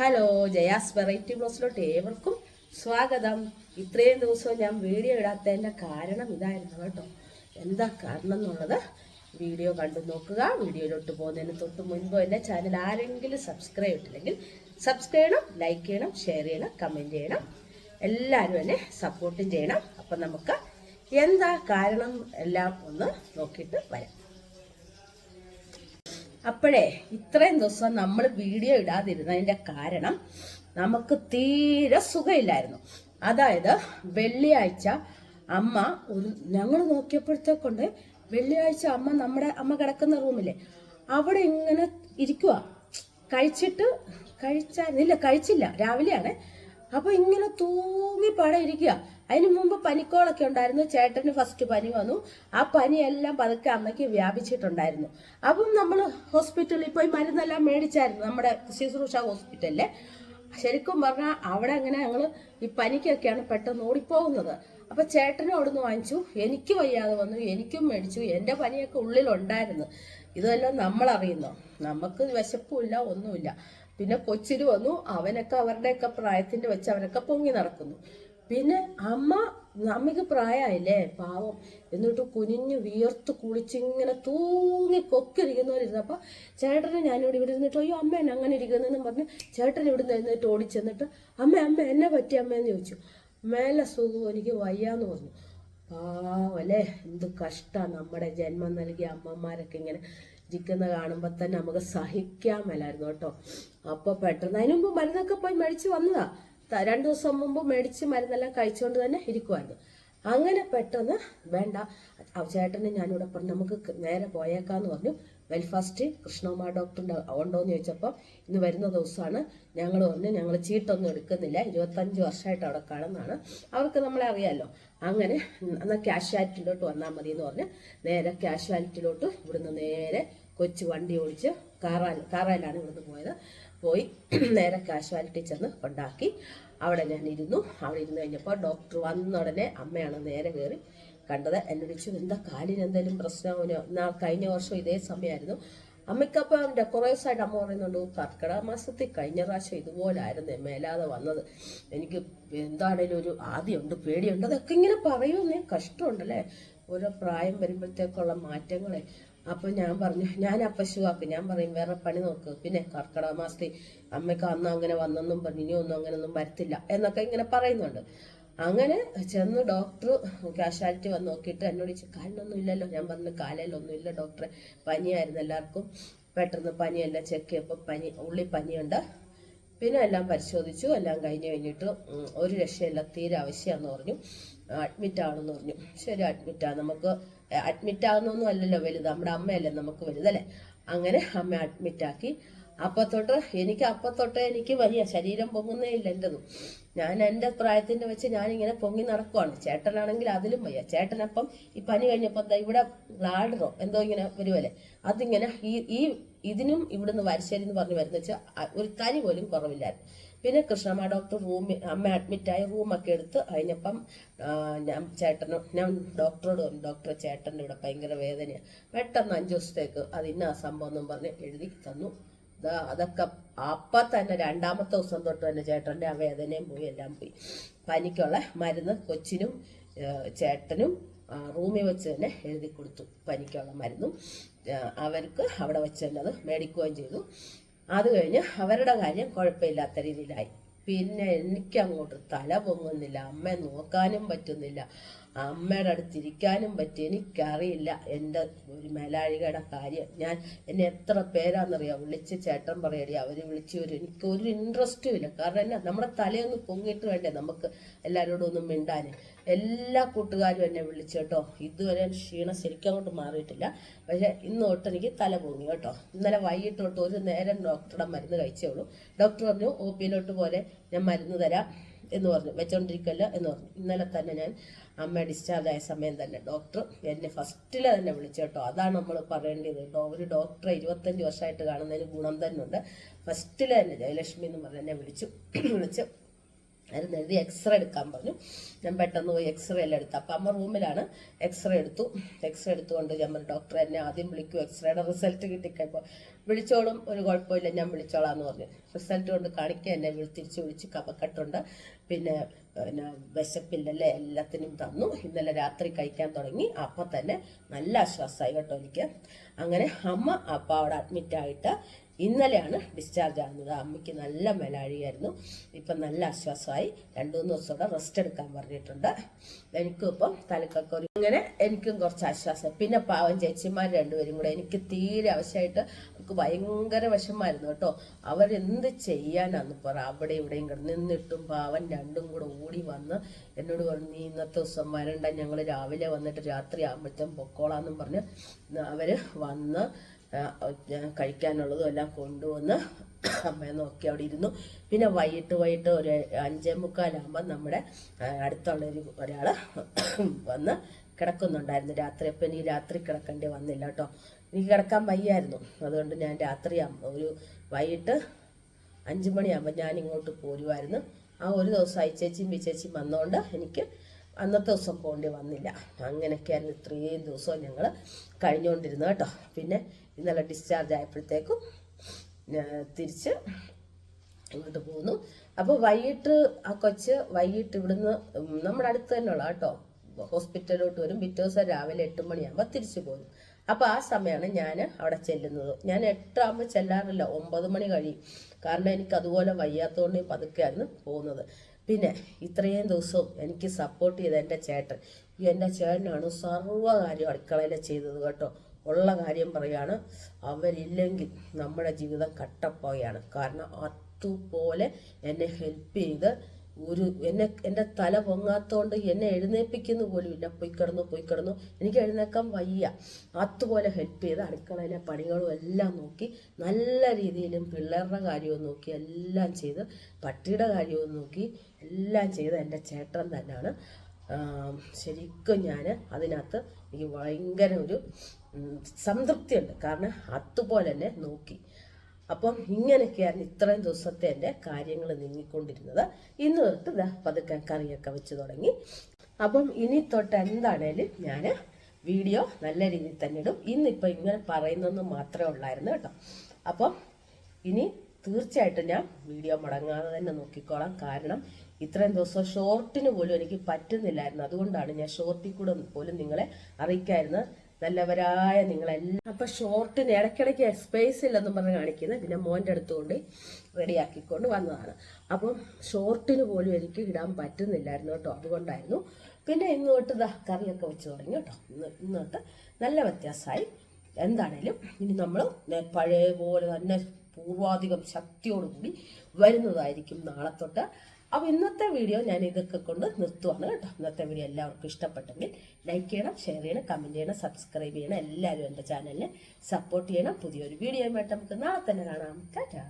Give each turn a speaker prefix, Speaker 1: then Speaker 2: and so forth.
Speaker 1: Hello Jaya's variety ബ്ലോസിലോട്ട് ഏവർക്കും സ്വാഗതം. ഇത്രയും ദിവസവും ഞാൻ വീഡിയോ ഇടാത്തതിന്റെ കാരണം ഇതായിരുന്നു കേട്ടോ. എന്താ കാരണം എന്നുള്ളത് വീഡിയോ കണ്ടു നോക്കുക. വീഡിയോയിലോട്ട് പോകുന്നതിന് തൊട്ട് മുൻപ് എന്റെ ചാനൽ ആരെങ്കിലും സബ്സ്ക്രൈബ് ഇട്ടില്ലെങ്കിൽ സബ്സ്ക്രൈബ് ചെയ്യണം ലൈക്ക് ചെയ്യണം ഷെയർ ചെയ്യണം കമന്റ് ചെയ്യണം. എല്ലാവരും എന്നെ സപ്പോർട്ടും ചെയ്യണം. അപ്പം നമുക്ക് എന്താ കാരണം എല്ലാം ഒന്ന് നോക്കിയിട്ട് വരാം. അപ്പോഴേ ഇത്രയും ദിവസം നമ്മൾ വീഡിയോ ഇടാതിരുന്നതിന്റെ കാരണം നമുക്ക് തീരെ സുഖമില്ലായിരുന്നു. അതായത് വെള്ളിയാഴ്ച അമ്മ ഒരു ഞങ്ങൾ നോക്കിയപ്പോഴത്തേക്കൊണ്ട് വെള്ളിയാഴ്ച അമ്മ നമ്മുടെ അമ്മ കിടക്കുന്ന റൂമിലെ അവിടെ ഇങ്ങനെ ഇരിക്കുക കഴിച്ചിട്ട് കഴിച്ചാൽ ഇല്ല കഴിച്ചില്ല രാവിലെയാണ്. അപ്പൊ ഇങ്ങനെ തൂങ്ങി പടം ഇരിക്കുക അതിന് മുമ്പ് പനിക്കോളൊക്കെ ഉണ്ടായിരുന്നു. ചേട്ടന് ഫസ്റ്റ് പനി വന്നു. ആ പനിയെല്ലാം പതുക്കെ അമ്മയ്ക്ക് വ്യാപിച്ചിട്ടുണ്ടായിരുന്നു. അപ്പം നമ്മൾ ഹോസ്പിറ്റലിൽ പോയി മരുന്നെല്ലാം മേടിച്ചായിരുന്നു. നമ്മുടെ ശുശ്രൂഷ ഹോസ്പിറ്റലിലെ ശരിക്കും പറഞ്ഞാൽ അവിടെ അങ്ങനെ ഞങ്ങൾ ഈ പനിക്കൊക്കെയാണ് പെട്ടെന്ന് ഓടിപ്പോകുന്നത്. അപ്പൊ ചേട്ടനും അവിടുന്ന് വാങ്ങിച്ചു. എനിക്ക് വയ്യാതെ വന്നു. എനിക്കും മേടിച്ചു. എന്റെ പനിയൊക്കെ ഉള്ളിലുണ്ടായിരുന്നു. ഇതെല്ലാം നമ്മളറിയുന്നു? നമുക്ക് വിശപ്പുമില്ല ഒന്നുമില്ല. പിന്നെ കൊച്ചിന് വന്നു. അവനൊക്കെ അവരുടെയൊക്കെ പ്രായത്തിന്റെ വെച്ച് അവരൊക്കെ പൊങ്ങി നടക്കുന്നു. പിന്നെ അമ്മ അമ്മയ്ക്ക് പ്രായമായില്ലേ? പാവം. എന്നിട്ട് കുനിഞ്ഞു വിയർത്ത് കുളിച്ചിങ്ങനെ തൂങ്ങി കൊക്കിരിക്കുന്നവരിരുന്നപ്പോൾ ചേട്ടനെ ഞാനിവിടെ ഇവിടെ ഇരുന്നിട്ട് അയ്യോ അമ്മ എന്നെ അങ്ങനെ ഇരിക്കുന്നതെന്നും പറഞ്ഞ് ചേട്ടൻ ഇവിടെ നിന്ന് എഴുന്നേറ്റ് ഓടിച്ചെന്നിട്ട് അമ്മ അമ്മ എന്നെ പറ്റി അമ്മയെന്ന് ചോദിച്ചു. മേലെ സുഖം എനിക്ക് വയ്യാന്ന് പറഞ്ഞു. പാവല്ലേ എന്ത് കഷ്ടമാണ് നമ്മുടെ ജന്മം നൽകിയ അമ്മമാരൊക്കെ ഇങ്ങനെ ഇരിക്കുന്ന കാണുമ്പോൾ തന്നെ നമുക്ക് സഹിക്കാൻ മേലായിരുന്നു കേട്ടോ. അപ്പോൾ പെട്ടെന്ന് അതിനു മുമ്പ് മരുന്നൊക്കെ പോയി മേടിച്ച് വന്നതാ. രണ്ടു ദിവസം മുമ്പ് മേടിച്ച് മരുന്നെല്ലാം കഴിച്ചുകൊണ്ട് തന്നെ ഇരിക്കുമായിരുന്നു അങ്ങനെ പെട്ടെന്ന് വേണ്ട ചേട്ടനെ ഞാനിവിടെ പറഞ്ഞു നമുക്ക് നേരെ പോയേക്കാന്ന് പറഞ്ഞു. വെൽഫാസ്റ്റ് കൃഷ്ണകുമാർ ഡോക്ടറിന്റെ ഉണ്ടോയെന്ന് ചോദിച്ചപ്പോൾ ഇന്ന് വരുന്ന ദിവസമാണ് ഞങ്ങൾ പറഞ്ഞു ഞങ്ങൾ ചീട്ടൊന്നും എടുക്കുന്നില്ല. ഇരുപത്തഞ്ച് വർഷമായിട്ട് അവിടെ കാണുന്നതാണ്. അവർക്ക് നമ്മളെ അറിയാമല്ലോ അങ്ങനെ എന്നാൽ ക്യാഷ്വാലിറ്റിയിലോട്ട് വന്നാൽ മതി എന്ന് പറഞ്ഞ് നേരെ ക്യാഷ്വാലിറ്റിയിലോട്ട് ഇവിടുന്ന് നേരെ കൊച്ചു വണ്ടി ഓടിച്ച് കാറാൽ കാറാലാണ് ഇവിടുന്ന് പോയത്. പോയി. നേരെ കാഷ്വാലിറ്റി ചെന്ന് ഉണ്ടാക്കി. അവിടെ ഞാൻ ഇരുന്നു അവിടെ ഇരുന്ന് കഴിഞ്ഞപ്പോൾ ഡോക്ടർ വന്ന ഉടനെ അമ്മയാണ് നേരെ കയറി കണ്ടത്. എന്നെ വിളിച്ചു എന്താ കാലിന് എന്തെങ്കിലും പ്രശ്നമോ എന്നാ കഴിഞ്ഞ വർഷം ഇതേ സമയമായിരുന്നു. അമ്മയ്ക്കപ്പം കുറേ ദിവസമായിട്ട് അമ്മ പറയുന്നുണ്ട് കർക്കിടക മാസത്തിൽ കഴിഞ്ഞ പ്രാവശ്യം ഇതുപോലായിരുന്നു മേലാതെ വന്നത്. എനിക്ക് എന്താണേലും ഒരു ആദ്യമുണ്ട് പേടിയുണ്ട്. അതൊക്കെ ഇങ്ങനെ പറയുമെന്നേ കഷ്ടമുണ്ടല്ലേ? ഓരോ പ്രായം വരുമ്പോഴത്തേക്കുള്ള മാറ്റങ്ങളെ അപ്പൊ ഞാൻ പറഞ്ഞു ഞാൻ അപ്പശുവാക്ക് ഞാൻ പറയും വേറെ പണി നോക്ക്. പിന്നെ കർക്കിടക മാസത്തിൽ അമ്മയ്ക്ക് അന്ന് അങ്ങനെ വന്നെന്നും പറഞ്ഞു ഒന്നും അങ്ങനെയൊന്നും വരത്തില്ല എന്നൊക്കെ ഇങ്ങനെ പറയുന്നുണ്ട്. അങ്ങനെ ചെന്ന് ഡോക്ടർ കാഷ്വാലിറ്റി വന്ന് നോക്കിയിട്ട് എന്നോട് ചോദിച്ചു കാലിനൊന്നും ഇല്ലല്ലോ? ഞാൻ പറഞ്ഞു കാലിലൊന്നും ഇല്ല ഡോക്ടറെ പനിയായിരുന്നു എല്ലാവർക്കും. പെട്ടെന്ന് പനിയെല്ലാം ചെക്ക് ചെയ്യപ്പോൾ പനി ഉള്ളി പനിയുണ്ട്. പിന്നെ എല്ലാം പരിശോധിച്ചു എല്ലാം കഴിഞ്ഞ് കഴിഞ്ഞിട്ട് ഒരു രക്ഷയില്ല തീരെ ആവശ്യമാണെന്ന് പറഞ്ഞു. അഡ്മിറ്റ് ആണെന്ന് പറഞ്ഞു. ശരി അഡ്മിറ്റ് ആ. നമുക്ക് അഡ്മിറ്റ് ആകുന്നൊന്നും അല്ലല്ലോ വലുത്. നമ്മുടെ അമ്മയല്ലേ നമുക്ക് വലുതല്ലേ അങ്ങനെ അമ്മ അഡ്മിറ്റ് ആക്കി. അപ്പത്തൊട്ട് എനിക്ക് അപ്പത്തൊട്ട് എനിക്ക് വലിയ ശരീരം പൊങ്ങുന്നേ ഇല്ല എന്റെതും ഞാൻ എന്റെ പ്രായത്തിന്റെ വെച്ച് ഞാനിങ്ങനെ പൊങ്ങി നടക്കുവാണ്. ചേട്ടനാണെങ്കിൽ അതിലും വയ്യ. ചേട്ടനപ്പം ഈ പനി കഴിഞ്ഞപ്പോൾ ഇവിടെ ഗ്ലാഡറോ എന്തോ ഇങ്ങനെ വരുമല്ലേ അതിങ്ങനെ ഈ ഈ ഇതിനും ഇവിടുന്ന് വരശ്ശേരി എന്ന് പറഞ്ഞ് വരുന്ന വെച്ചാൽ ഒരു തനി പോലും കുറവില്ലായിരുന്നു. പിന്നെ കൃഷ്ണമ്മ ഡോക്ടർ റൂമിൽ അമ്മ അഡ്മിറ്റായി റൂമൊക്കെ എടുത്ത് കഴിഞ്ഞപ്പം ഞാൻ ചേട്ടന് ഞാൻ ഡോക്ടറോട് ഡോക്ടറെ ചേട്ടന്റെ ഇവിടെ ഭയങ്കര വേദനയാണ് പെട്ടെന്ന് അഞ്ച് ദിവസത്തേക്ക് അത് ഇന്ന സംഭവം എന്നും പറഞ്ഞ് എഴുതി തന്നു. അതൊക്കെ അപ്പം തന്നെ രണ്ടാമത്തെ ദിവസം തൊട്ട് തന്നെ ചേട്ടന്റെ ആ വേദനയും പോയി എല്ലാം പോയി. പനിക്കുള്ള മരുന്ന് കൊച്ചിനും ചേട്ടനും റൂമിൽ വെച്ച് തന്നെ എഴുതി കൊടുത്തു പനിക്കുള്ള മരുന്നും. അവർക്ക് അവിടെ വെച്ച് തന്നെ അത് മേടിക്കുകയും ചെയ്തു. അത് കഴിഞ്ഞ് അവരുടെ കാര്യം കുഴപ്പമില്ലാത്ത രീതിയിലായി. പിന്നെ എനിക്ക് അങ്ങോട്ട് തല പൊങ്ങുന്നില്ല. അമ്മയെ നോക്കാനും പറ്റുന്നില്ല. അമ്മയുടെ അടുത്തിരിക്കാനും പറ്റി. എനിക്കറിയില്ല എന്റെ ഒരു മേലാഴികയുടെ കാര്യം. ഞാൻ എന്നെ എത്ര പേരാണെന്നറിയാം വിളിച്ച് ചേട്ടൻ പറയടി. അവർ വിളിച്ചു വരും. എനിക്ക് ഒരു ഇൻട്രസ്റ്റും ഇല്ല. കാരണം എന്നാ നമ്മുടെ തലയൊന്ന് പൊങ്ങിയിട്ട് വേണ്ടേ നമുക്ക് എല്ലാവരോടും ഒന്നും മിണ്ടാൻ എല്ലാ കൂട്ടുകാരും എന്നെ വിളിച്ചു കേട്ടോ. ഇതുവരെ ക്ഷീണം ശരിക്കും അങ്ങോട്ട് മാറിയിട്ടില്ല. പക്ഷേ ഇന്ന് തൊട്ട് എനിക്ക് തല പൊങ്ങി കേട്ടോ. ഇന്നലെ വൈകിട്ട് തൊട്ട് ഒരു നേരം ഡോക്ടറുടെ മരുന്ന് കഴിച്ചേ ഉള്ളൂ. ഡോക്ടർ പറഞ്ഞു ഒ പിയിലോട്ട് പോലെ ഞാൻ മരുന്ന് തരാം എന്ന് പറഞ്ഞു. വെച്ചോണ്ടിരിക്കല്ല എന്ന് പറഞ്ഞു. ഇന്നലെ തന്നെ ഞാൻ അമ്മ ഡിസ്ചാർജ് ആയ സമയം തന്നെ ഡോക്ടർ എന്നെ ഫസ്റ്റിൽ തന്നെ വിളിച്ചു കേട്ടോ. അതാണ് നമ്മൾ പറയേണ്ടത് കേട്ടോ. ഒരു ഡോക്ടറെ ഇരുപത്തഞ്ച് വർഷമായിട്ട് കാണുന്നതിന് ഗുണം തന്നെ ഉണ്ട് ഫസ്റ്റിൽ തന്നെ ജയലക്ഷ്മി എന്ന് പറഞ്ഞ് എന്നെ വിളിച്ചു. വിളിച്ചു മരുന്ന് എഴുതി എക്സ്റേ എടുക്കാൻ പറഞ്ഞു. ഞാൻ പെട്ടെന്ന് പോയി എക്സ്റേ എല്ലാം എടുത്തു. അപ്പം അമ്മ റൂമിലാണ് എക്സ്റേ എടുത്തു. എക്സ്റേ എടുത്തുകൊണ്ട് ഞാൻ പറഞ്ഞു ഡോക്ടർ എന്നെ ആദ്യം വിളിക്കും എക്സ്റേയുടെ റിസൾട്ട് കിട്ടിക്കഴിപ്പോൾ വിളിച്ചോളും ഒരു കുഴപ്പമില്ല ഞാൻ വിളിച്ചോളാം എന്ന് പറഞ്ഞു. റിസൾട്ട് കൊണ്ട് കാണിക്കുക എന്നെ തിരിച്ച് വിളിച്ച് കപക്കെട്ടുണ്ട് പിന്നെ പിന്നെ വിശപ്പില്ലല്ലേ എല്ലാത്തിനും തന്നു. ഇന്നലെ രാത്രി കഴിക്കാൻ തുടങ്ങി. അപ്പം തന്നെ നല്ല ആശ്വാസമായി കേട്ടോ എനിക്ക്. അങ്ങനെ അമ്മ അപ്പ അവിടെ അഡ്മിറ്റ് ആയിട്ട് ഇന്നലെയാണ് ഡിസ്ചാർജ് ആകുന്നത് അമ്മയ്ക്ക് നല്ല മേലാഴിയായിരുന്നു ഇപ്പം നല്ല ആശ്വാസമായി. രണ്ടു മൂന്ന് ദിവസം കൂടെ റെസ്റ്റ് എടുക്കാൻ പറഞ്ഞിട്ടുണ്ട്. എനിക്കും ഇപ്പം തലക്കൊക്കെ ഒരു അങ്ങനെ എനിക്കും കുറച്ച് ആശ്വാസം. പിന്നെ പാവം ചേച്ചിമാർ രണ്ടുപേരും കൂടെ എനിക്ക് തീരെ ആവശ്യമായിട്ട് അവർക്ക് ഭയങ്കര വിഷമായിരുന്നു കേട്ടോ. അവരെന്ത് ചെയ്യാനാന്ന് പറ. അവിടെ ഇവിടെയും കിടന്ന് നിന്നിട്ടും പാവൻ രണ്ടും കൂടെ ഓടി വന്ന് എന്നോട് പറഞ്ഞു നീ ഇന്നത്തെ ദിവസം വരണ്ട. ഞങ്ങൾ രാവിലെ വന്നിട്ട് രാത്രി ആകുമ്പോഴത്തേക്കും പൊക്കോളാന്നും പറഞ്ഞ് അവർ വന്ന് കഴിക്കാനുള്ളതും എല്ലാം കൊണ്ടുവന്ന് അമ്മയെ നോക്കി അവിടെ ഇരുന്നു. പിന്നെ വൈകിട്ട് വൈകിട്ട് ഒരു അഞ്ചേ മുക്കാലാകുമ്പോൾ നമ്മുടെ അടുത്തുള്ള ഒരു ഒരാൾ വന്ന് കിടക്കുന്നുണ്ടായിരുന്നു രാത്രി. അപ്പം എനിക്ക് രാത്രി കിടക്കേണ്ടി വന്നില്ല കേട്ടോ. എനിക്ക് കിടക്കാൻ വയ്യായിരുന്നു. അതുകൊണ്ട് ഞാൻ രാത്രി ഒരു വൈകിട്ട് അഞ്ച് മണിയാകുമ്പോൾ ഞാൻ ഇങ്ങോട്ട് പോരുമായിരുന്നു ആ ഒരു ദിവസം അയച്ചേച്ചിയും വിച്ചേച്ചിയും വന്നതുകൊണ്ട് എനിക്ക് അന്നത്തെ ദിവസം പോകേണ്ടി വന്നില്ല. അങ്ങനെയൊക്കെയായിരുന്നു ഇത്രയും ദിവസവും ഞങ്ങൾ കഴിഞ്ഞുകൊണ്ടിരുന്നത് കേട്ടോ. പിന്നെ ഇന്നലെ ഡിസ്ചാർജ് ആയപ്പോഴത്തേക്കും തിരിച്ച് ഇങ്ങോട്ട് പോകുന്നു അപ്പോൾ വൈകിട്ട് ആ കൊച്ച് വൈകിട്ട് ഇവിടുന്ന് നമ്മുടെ അടുത്ത് തന്നെയുള്ള കേട്ടോ ഹോസ്പിറ്റലിലോട്ട് വരും. പിറ്റേ ദിവസം രാവിലെ എട്ട് മണിയാകുമ്പോൾ തിരിച്ചു പോകും. അപ്പോൾ ആ സമയമാണ് ഞാൻ അവിടെ ചെല്ലുന്നത്. ഞാൻ എട്ടാകുമ്പോൾ ചെല്ലാറില്ല. ഒമ്പത് മണി കഴിയും. കാരണം എനിക്ക് അതുപോലെ വയ്യാത്തതുകൊണ്ട് പതുക്കെയായിരുന്നു പോകുന്നത്. പിന്നെ ഇത്രയും ദിവസവും എനിക്ക് സപ്പോർട്ട് ചെയ്ത എന്റെ ചേട്ടൻ. എന്റെ ചേട്ടനാണ് സർവകാര്യം അടുക്കളയിൽ ചെയ്തത് കേട്ടോ. ഉള്ള കാര്യം പറയാണ് അവരില്ലെങ്കിൽ നമ്മുടെ ജീവിതം കട്ടപ്പോയാണ്. കാരണം അതുപോലെ എന്നെ ഹെൽപ്പ് ചെയ്ത് ഒരു എന്നെ എന്റെ തല പൊങ്ങാത്തോണ്ട് എന്നെ എഴുന്നേൽപ്പിക്കുന്നു പോലും ഇല്ല പോയി കിടന്നു പോയി കിടന്നു. എനിക്ക് എഴുന്നേക്കാൻ വയ്യ. അതുപോലെ ഹെൽപ്പ് ചെയ്ത് അടുക്കളയിലെ പണികളും എല്ലാം നോക്കി നല്ല രീതിയിലും പിള്ളേരുടെ കാര്യവും നോക്കി എല്ലാം ചെയ്ത് പട്ടിയുടെ കാര്യവും നോക്കി എല്ലാം ചെയ്ത് എന്റെ ചേട്ടൻ തന്നെയാണ് ശരിക്കും ഞാൻ അതിനകത്ത് എനിക്ക് ഭയങ്കര ഒരു സംതൃപ്തിയുണ്ട്. കാരണം അതുപോലെ തന്നെ നോക്കി. അപ്പം ഇങ്ങനെയൊക്കെയായിരുന്നു ഇത്രയും ദിവസത്തെ എന്റെ കാര്യങ്ങൾ നീങ്ങിക്കൊണ്ടിരുന്നത്. ഇന്ന് തൊട്ട് പതുക്കെ കറിയൊക്കെ വെച്ച് തുടങ്ങി. അപ്പം ഇനി തൊട്ട് എന്താണേലും ഞാൻ വീഡിയോ നല്ല രീതിയിൽ തന്നെ ഇടും. ഇന്നിപ്പോൾ ഇങ്ങനെ പറയുന്നതെന്ന് മാത്രമേ ഉള്ളായിരുന്നു കേട്ടോ. അപ്പം ഇനി തീർച്ചയായിട്ടും ഞാൻ വീഡിയോ മുടങ്ങാതെ തന്നെ നോക്കിക്കോളാം. കാരണം ഇത്രയും ദിവസം ഷോർട്ടിന് പോലും എനിക്ക് പറ്റുന്നില്ലായിരുന്നു. അതുകൊണ്ടാണ് ഞാൻ ഷോർട്ടിൽ കൂടെ പോലും നിങ്ങളെ അറിയിക്കായിരുന്നു നല്ലവരായ നിങ്ങളെല്ലാം അപ്പൊ ഷോർട്ടിന് ഇടയ്ക്കിടയ്ക്ക് സ്പേസ് ഇല്ലെന്നും പറഞ്ഞ് കാണിക്കുന്നത് പിന്നെ മോന്റെ അടുത്ത് കൊണ്ട് റെഡിയാക്കിക്കൊണ്ട് വന്നതാണ്. അപ്പം ഷോർട്ടിന് പോലും എനിക്ക് ഇടാൻ പറ്റുന്നില്ലായിരുന്നു കേട്ടോ. അതുകൊണ്ടായിരുന്നു. പിന്നെ ഇന്ന് തൊട്ട് ദാ കറിയൊക്കെ വെച്ച് തുടങ്ങി കേട്ടോ. ഇന്ന് ഇന്ന് തൊട്ട് നല്ല വ്യത്യാസമായി. എന്താണേലും ഇനി നമ്മൾ പഴയ പോലെ തന്നെ പൂർവാധികം ശക്തിയോടുകൂടി വരുന്നതായിരിക്കും നാളെ തൊട്ട് അപ്പോൾ ഇന്നത്തെ വീഡിയോ ഞാൻ ഇതൊക്കെ കൊണ്ട് നിർത്തുവാണ് കേട്ടോ. ഇന്നത്തെ വീഡിയോ എല്ലാവർക്കും ഇഷ്ടപ്പെട്ടെങ്കിൽ ലൈക്ക് ചെയ്യണം ഷെയർ ചെയ്യണം കമന്റ് ചെയ്യണം സബ്സ്ക്രൈബ് ചെയ്യണം. എല്ലാവരും എന്റെ ചാനലിനെ സപ്പോർട്ട് ചെയ്യണം. പുതിയൊരു വീഡിയോ ആയിട്ട് നമുക്ക് നാളെ തന്നെ കാണാം. ടാറ്റാ.